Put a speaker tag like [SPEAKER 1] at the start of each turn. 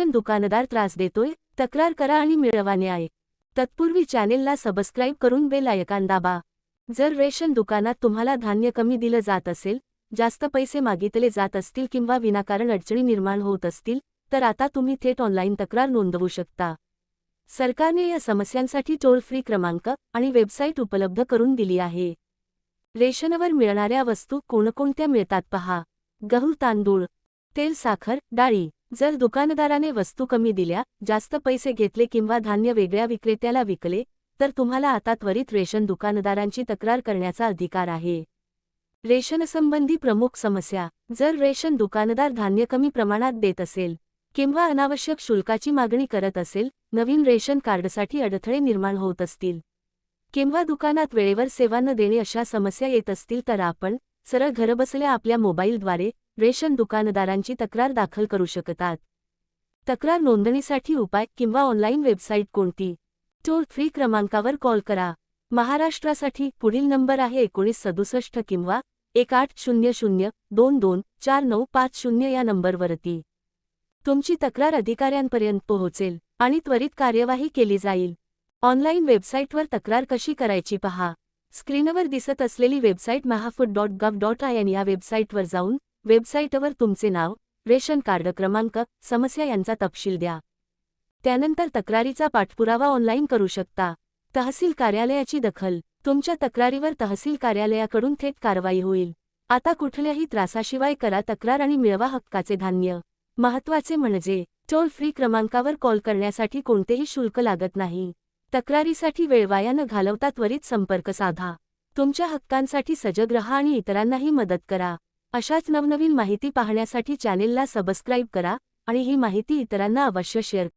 [SPEAKER 1] Ration दुकानदार त्रास देतोय तक्रार करा आणि मिळवा न्याय तत्पूर्वी चॅनेलला सबस्क्राईब करून बेल आयकान दाबा. जर रेशन दुकानात तुम्हाला धान्य कमी दिलं जात असेल जास्त पैसे मागितले जात असतील किंवा विनाकारण अडचणी निर्माण होत असतील तर आता तुम्ही थेट ऑनलाईन तक्रार नोंदवू शकता. सरकारने या समस्यांसाठी टोल फ्री क्रमांक आणि वेबसाईट उपलब्ध करून दिली आहे. रेशनवर मिळणाऱ्या वस्तू कोणकोणत्या मिळतात पहा. गहू तांदूळ तेल साखर डाळी. जर दुकानदाराने वस्तू कमी दिल्या जास्त पैसे घेतले किंवा धान्य वेगळ्या विक्रेत्याला विकले तर तुम्हाला आता त्वरित रेशन दुकानदारांची तक्रार करण्याचा अधिकार आहे. रेशनसंबंधी प्रमुख समस्या जर रेशन दुकानदार धान्य कमी प्रमाणात देत असेल किंवा अनावश्यक शुल्काची मागणी करत असेल नवीन रेशन कार्डसाठी अडथळे निर्माण होत असतील. किंवा दुकानात वेळेवर सेवा न देणे अशा समस्या येत असतील तर आपण सरळ घरबसल्या आपल्या मोबाईलद्वारे रेशन दुकानदारांची तक्रार दाखल करू शकतात. तक्रार नोंदणीसाठी उपाय किंवा ऑनलाईन वेबसाईट कोणती? टोल फ्री क्रमांकावर कॉल करा. महाराष्ट्रासाठी पुढील नंबर आहे एकोणीस सदुसष्ट किंवा एक आठ शून्य शून्य दोन दोन चार नऊ पाच शून्य या नंबरवरती. तुमची तक्रार अधिकाऱ्यांपर्यंत पोहोचेल आणि त्वरित कार्यवाही केली जाईल. ऑनलाईन वेबसाईटवर तक्रार कशी करायची पहा. स्क्रीनवर दिसत असलेली website Mahafood dot gov dot I N या वेबसाईटवर जाऊन वेबसाईटवर तुमचे नाव रेशन कार्ड क्रमांक समस्या यांचा तपशील द्या. त्यानंतर तक्रारीचा पाठपुरावा ऑनलाईन करू शकता. तहसील कार्यालयाची दखल तुमच्या तक्रारीवर तहसील कार्यालयाकडून थेट कारवाई होईल. आता कुठल्याही त्रासाशिवाय करा तक्रार आणि मिळवा हक्काचे धान्य. महत्त्वाचे म्हणजे टोल फ्री क्रमांकावर कॉल करण्यासाठी कोणतेही शुल्क लागत नाही. तक्रारीसाठी वेळ वाया न घालवता त्वरित संपर्क साधा. तुमच्या हक्कांसाठी सजग रहा आणि इतरांनाही मदत करा. अशाच नवनवीन माहिती पाहण्यासाठी चॅनेलला सबस्क्राईब करा आणि ही माहिती इतरांना अवश्य शेअर